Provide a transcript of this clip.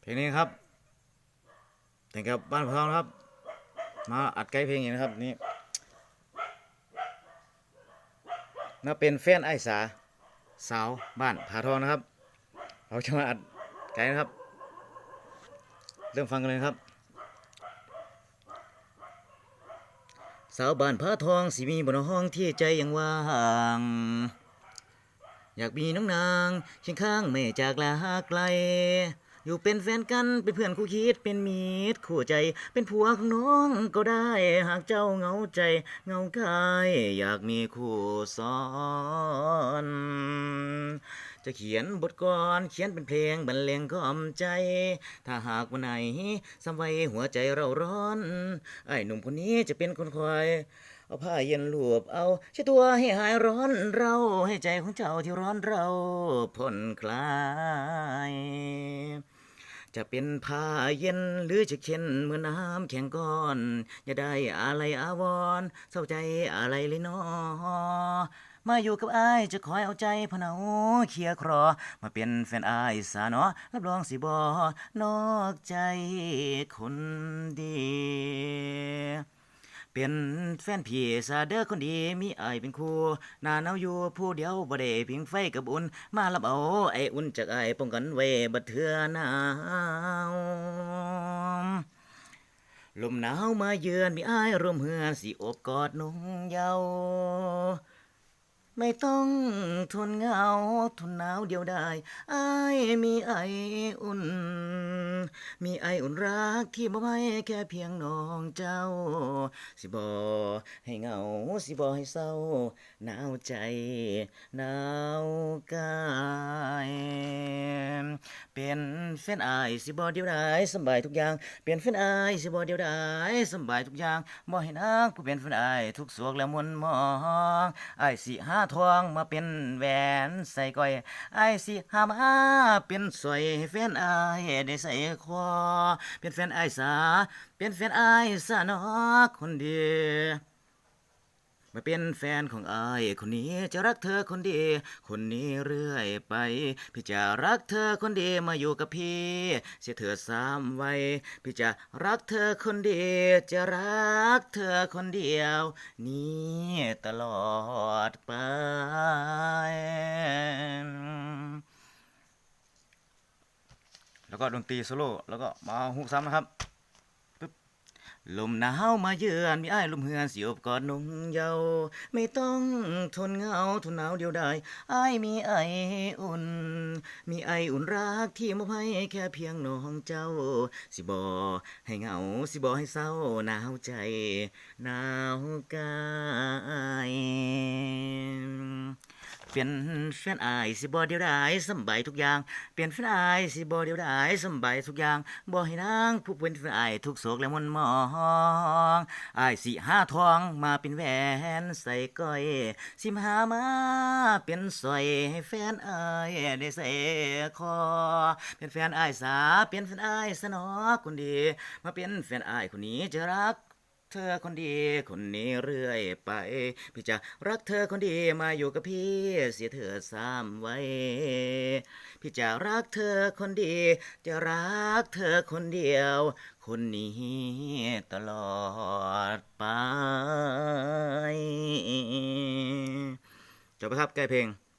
เพลงนี้ครับแต่งกับบ้านพะทองครับ มาอัดไกด์เพลงอย่างนะครับนี่น่าเป็นแฟนไอ้สาสาวบ้านผาทองนะครับ เราจะมาอัดไกด์นะครับ เริ่มฟังกันเลยครับ สาวบ้านผาทองสิมีบนห้องที่ใจยังว่างอยากมีน้องนางเคียงข้างไม่จากลาไกล อยู่เป็นแฟนกันเป็นเพื่อนคู่คิดเป็นมีตรคู่ใจ เป็นผัวของน้องก็ได้ หากเจ้าเหงาใจเหงากายอยากมีคู่ซ้อนจะเขียนบทกลอนเขียนเป็นเพลงบรรเลงกล่อมใจ ถ้าหากวันไหนสำไว้หัวใจเราร้อน ไอ้หนุ่มคนนี้จะเป็นคนคอยเอาผ้าเย็นรวบเอาใช้ตัวให้หายร้อนเราให้ใจของเจ้าที่ร้อนเราผ่อนคลาย จะเป็นผ้าเย็นหรือจะเข็นเหมือนน้ำแข็งก้อน อย่าได้อะไรอาวรเศร้าใจอะไรเลยเนอมาอยู่กับอ้ายจะคอยเอาใจพนาเคลียครอ มาเป็นแฟนอ้ายสาเนาะรับรองสิบอนอกใจคนดี เป็นแฟนพี่ซาเดอร์คนดีมีไอายเป็นครูหน้าหนาวอยู่ผู้เดียวบ่ได้พิงไฟกับอุ่น มารับเอาไออุ่นจากไอป้องกันไว้บัดเทื่อหนาวลมหนาวมาเยือนมีไอายร่วมเฮือนสิอบกอดนุ่งเยาว์ ไม่ต้องทนเหงาทนหนาวเดียวได้ไอายมีไออุ่น มีไออุ่นรักที่บ่ให้แค่เพียงน้องเจ้า สิบอให้เหงา สิบอให้เศร้า หนาวใจ หนาวกาย เป็น แฟนอายสิบอเดียวได้สบายทุกอย่างเป็นแฟนอายสิบอเดียวได้สบายทุกอย่างบ่ให้นางผู้เป็นแฟนอายทุกสวกและมนมองอายสิหาทองมาเป็นแหวนใส่ก้อยอายสิหามาเป็นสร้อยให้แฟนอายได้ใส่คอเป็นแฟนอายสาเป็นแฟนอายซะเนาะคนเดียว มาเป็นแฟนของอายคนนี้จะรักเธอคนดี คนนี้เรื่อยไป พี่จะรักเธอคนดีมาอยู่กับพี่เสียเธอสามไว้พี่จะรักเธอคนดี จะรักเธอคนเดียว นี้ตลอดไปแล้วก็ดนตรีโซโล่แล้วก็มาฮุกซ้ำนะครับ ลมหนาวมาเยือนมีไอ้ลมเฮือนสิอบกอดนุ่งเยาไม่ต้องทนเหงาทนหนาวเดียวได้ไอ้มีไออุ่น มีไออุ่นรักที่มอบให้แค่เพียงน้องเจ้า สิบอให้เหงาสิบอให้เศร้าหนาวใจหนาวกาย เปลี่ยนแฟนอายสิบ่เดียวได้สบายทุกอย่าง เปลี่ยนแฟนอายสิบ่เดียวได้สบายทุกอย่างบ่ให้นางผู้เป็นแฟนอายทุกโศกและมนหมองอายสิหาทองมาเป็นแหวนใส่ก้อย สิมหามาเป็นสอยให้แฟนอายได้ใส่คอ เป็นแฟนอายสาเป็นแฟนอายสนอคนดี มาเป็นแฟนอายคนนี้จะรัก เธอคนดีคนนี้เรื่อยไป พี่จะรักเธอคนดีมาอยู่กับพี่ เสียเธอสามไว้ พี่จะรักเธอคนดี จะรักเธอคนเดียว คนนี้ตลอดไปจบไหมครับใกล้เพลง